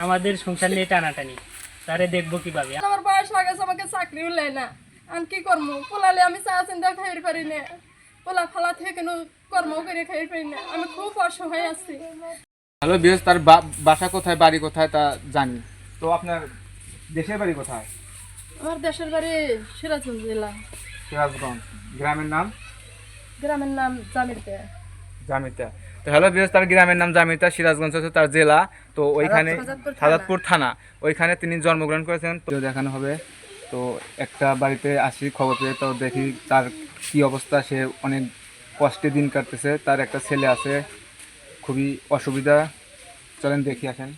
আমাদের সংসার নিয়ে টানাটানি। তারে দেখব কীভাবে। আমার বয়স হয়ে গেছে আমাকে চাকরি উঠলাই না। আমি কি করব পোলালে আমি চা চিন্তা খাইতে পারি না। পোলা ফালা থেকে কোনো কর্ম করে খাইতে পারি না। আমি খুব অসহায় আছি। হ্যালো বিয়স তার বা- বাসা কোথায় বাড়ি কোথায় তা জানি। তো আপনার দেশের বাড়ি কোথায়? আমার দেশের বাড়ি সিরাজগঞ্জ জেলা। সিরাজগঞ্জ। গ্রামের নাম? গ্রামের নাম জামিরতে জামিতা। তো হ্যালো বিয়স তার গ্রামের নাম জামিতা সিরাজগঞ্জ হচ্ছে তার জেলা। তো ওইখানে সাজাদপুর থানা। ওইখানে তিনি জন্মগ্রহণ করেছেন। তো দেখানো হবে। তো একটা বাড়িতে আসি খবর পেয়ে তো দেখি তার কি অবস্থা। সে অনেক কষ্টে দিন কাটতেছে। তার একটা ছেলে আছে খুবই অসুবিধা। চলেন দেখি আসেন।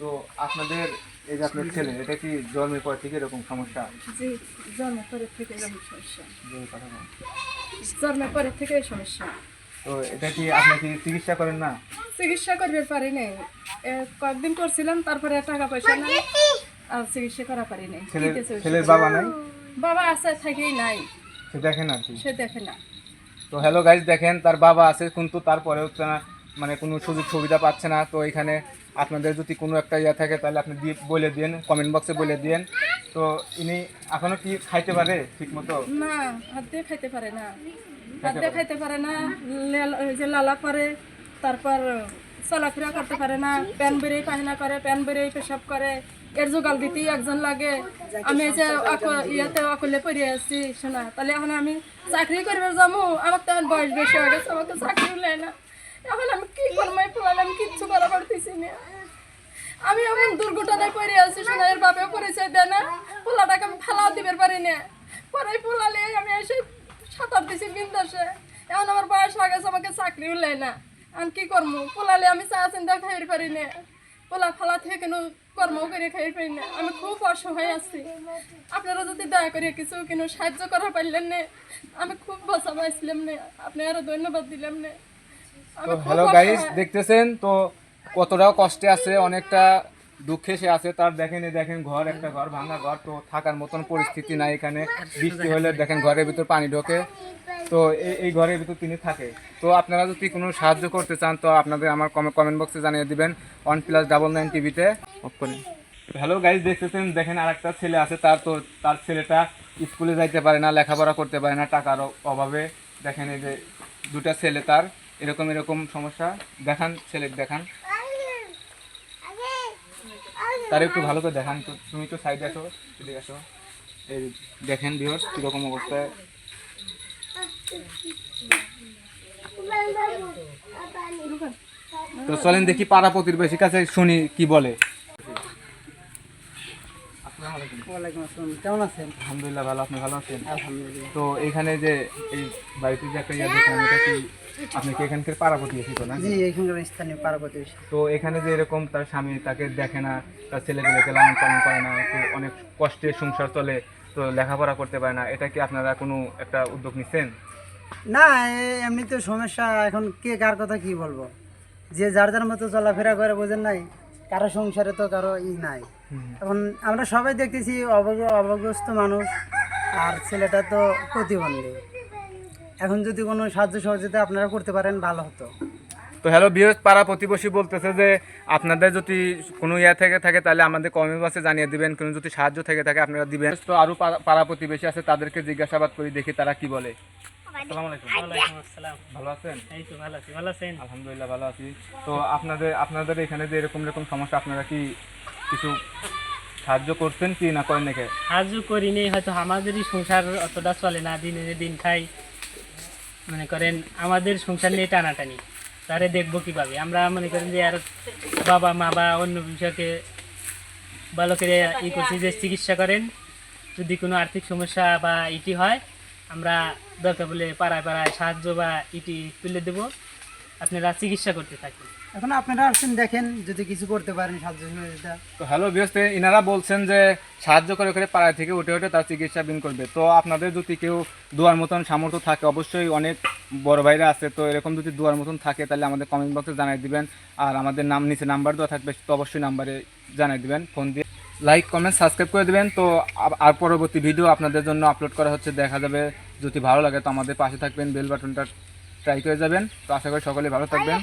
তো আপনাদের এই যে আপনার ছেলে এটা কি জন্মের পর থেকে এরকম সমস্যা? জি জন্মের থেকে এরকম সমস্যা। জন্মের থেকে সমস্যা। তো এটা কি আপনি কি চিকিৎসা করেন না? চিকিৎসা করবে পারি নাই। কয়েকদিন করছিলাম তারপরে টাকা পয়সা নাই। আর চিকিৎসা করা পারি নাই। ছেলের বাবা নাই? বাবা আছে থাকেই নাই। সে দেখে না সে দেখে না। তো হ্যালো গাইজ দেখেন তার বাবা আছে কিন্তু তারপরেও তারা মানে কোনো সুযোগ সুবিধা পাচ্ছে না। তো এখানে আপনাদের যদি কোনো একটা ইয়ে থাকে তাহলে আপনি দিয়ে বলে দিন কমেন্ট বক্সে বলে দিন তো ইনি এখনও কি খাইতে পারে ঠিক মতো না হাত দিয়ে খাইতে পারে না। হাত দিয়ে খাইতে পারে না যে লালা করে তারপর চলাফেরা করতে পারে না প্যান বেরেই পায়না করে প্যান বেরেই পেশাব করে। এর জোগাল দিতেই একজন লাগে। আমি যে ইয়েতে অকলে পড়ে আছি শোনা তাহলে এখন আমি চাকরি করবে যাব। আমার তো বয়স বেশি হয়ে গেছে আমাকে চাকরি নেয় না। এখন আমি কি করব এই পোলালে আমি কিচ্ছু না। আমি এমন দুর্ঘটনায় পড়ে আছি এর বাপে পরিচয় দেয় না। পোলাটাকে আমি ফালাও দিবে পারি না। পরে পোলালে আমি এসে সাঁতার দিছি বিন্দাসে। এখন আমার বয়স হয়ে গেছে আমাকে চাকরি উঠলাই না। আমি কি করব পোলালে আমি চা চিন্তা খাইতে পারি না। পোলা ফালা থেকে কোনো কর্ম করে খাইতে পারি না। আমি খুব অসহায় আছি। আপনারা যদি দয়া করে কিছু কোনো সাহায্য করা পারলেন না আমি খুব বাঁচা পাইছিলাম না। আপনি আরও ধন্যবাদ দিলাম না। হ্যালো অসহায়। দেখতেছেন? তো কতটাও কষ্টে আছে অনেকটা দুঃখে সে আছে। তার দেখেন এই দেখেন ঘর একটা ঘর ভাঙা ঘর তো থাকার মতন পরিস্থিতি নাই এখানে। বৃষ্টি হলে দেখেন ঘরের ভিতর পানি ঢোকে। তো এই এই ঘরের ভিতর তিনি থাকে। তো আপনারা যদি কোনো সাহায্য করতে চান তো আপনাদের আমার কমেন্ট বক্সে জানিয়ে দিবেন ওয়ান প্লাস ডাবল নাইন টিভিতে অফ করেন হ্যালো গাইজ দেখতেছেন? দেখেন আর একটা ছেলে আছে তার তো তার ছেলেটা স্কুলে যাইতে পারে না লেখাপড়া করতে পারে না টাকার অভাবে। দেখেন এই যে দুটা ছেলে তার এরকম এরকম সমস্যা। দেখান ছেলে দেখান। তার একটু ভালো করে দেখান তো। তুমি তো সাইডে আসো চলে আসো। এই দেখেন বিহর কীরকম অবস্থায়। তো চলেন দেখি পাড়া প্রতিবেশীর কাছে শুনি কি বলে। ওয়ালাইকুম আসসালাম। কেমন আছেন? আলহামদুলিল্লাহ ভালো আপনি ভালো আছেন? আলহামদুলিল্লাহ। তো এখানে যে এই বাড়িতে যে একটা ইয়ে দেখলাম এটা কি আপনি কি এখানকার পাড়া প্রতিবেশী তো না? জি এখানকার স্থানীয় পাড়া প্রতিবেশী তো এখানে যে এরকম তার স্বামী তাকে দেখে না তার ছেলে পেলেকে লালন পালন করে না তো অনেক কষ্টে সংসার চলে তো লেখাপড়া করতে পারে না এটা কি আপনারা কোনো একটা উদ্যোগ নিচ্ছেন? না এ- এমনি তো সমস্যা এখন কে কার কথা কি বলব? যে যার যার মতো চলাফেরা করে বোঝেন নাই? কারও সংসারে তো কারও ই নাই। এখন আমরা সবাই দেখতেছি অবগ অবগ্রস্ত মানুষ আর ছেলেটা তো প্রতিবন্ধী। এখন যদি কোনো সাহায্য সহযোগিতা আপনারা করতে পারেন ভালো হতো। তো হ্যালো বৃহৎ পাড়া প্রতিবেশী বলতেছে যে আপনাদের যদি কোনো ইয়ে থেকে থাকে তাহলে আমাদের কমেন্ট বক্সে জানিয়ে দিবেন। কোনো যদি সাহায্য থেকে থাকে আপনারা দিবেন। তো আরও পাড়া প্রতিবেশী আছে তাদেরকে জিজ্ঞাসাবাদ করি দেখি তারা কি বলে। আসসালামু আলাইকুম। ওয়ালাইকুম আসসালাম। ভালো আছেন? এই তো ভালো আছি। ভালো আছেন? আলহামদুলিল্লাহ ভালো আছি। তো আপনাদের আপনাদের এখানে যে এরকম এরকম সমস্যা আপনারা কি কিছু সাহায্য করছেন কি না করেন নাকি? সাহায্য করিনি হয়তো আমাদেরই সংসার অতটা চলে না। দিনে দিন খাই মনে করেন আমাদের সংসার নিয়ে টানাটানি। তারে দেখব কীভাবে? আমরা মনে করেন যে আর বাবা মা বা অন্য বিষয়কে ভালো করে ই করছি যে চিকিৎসা করেন। যদি কোনো আর্থিক সমস্যা বা ইটি হয় আমরা দরকার বলে পাড়ায় পাড়ায় সাহায্য বা ইটি তুলে দেবো। আপনারা চিকিৎসা করতে থাকুন। এখন আপনারা আসছেন দেখেন যদি কিছু করতে পারেন সাহায্য সহযোগিতা। তো হ্যালো বিয়স্তে ইনারা বলছেন যে সাহায্য করে করে পাড়া থেকে উঠে উঠে তার চিকিৎসা বিন করবে। তো আপনাদের যদি কেউ দুয়ার মতন সামর্থ্য থাকে অবশ্যই অনেক বড় ভাইরা আছে তো এরকম যদি দুয়ার মতন থাকে তাহলে আমাদের কমেন্ট বক্সে জানাই দিবেন। আর আমাদের নাম নিচে নাম্বার দেওয়া থাকবে তো অবশ্যই নাম্বারে জানাই দিবেন ফোন দিয়ে। লাইক কমেন্ট সাবস্ক্রাইব করে দেবেন। তো আর পরবর্তী ভিডিও আপনাদের জন্য আপলোড করা হচ্ছে, দেখা যাবে। যদি ভালো লাগে তো আমাদের পাশে থাকবেন বেল বাটনটা ট্রাই করে যাবেন। তো আশা করি সকলে ভালো থাকবেন।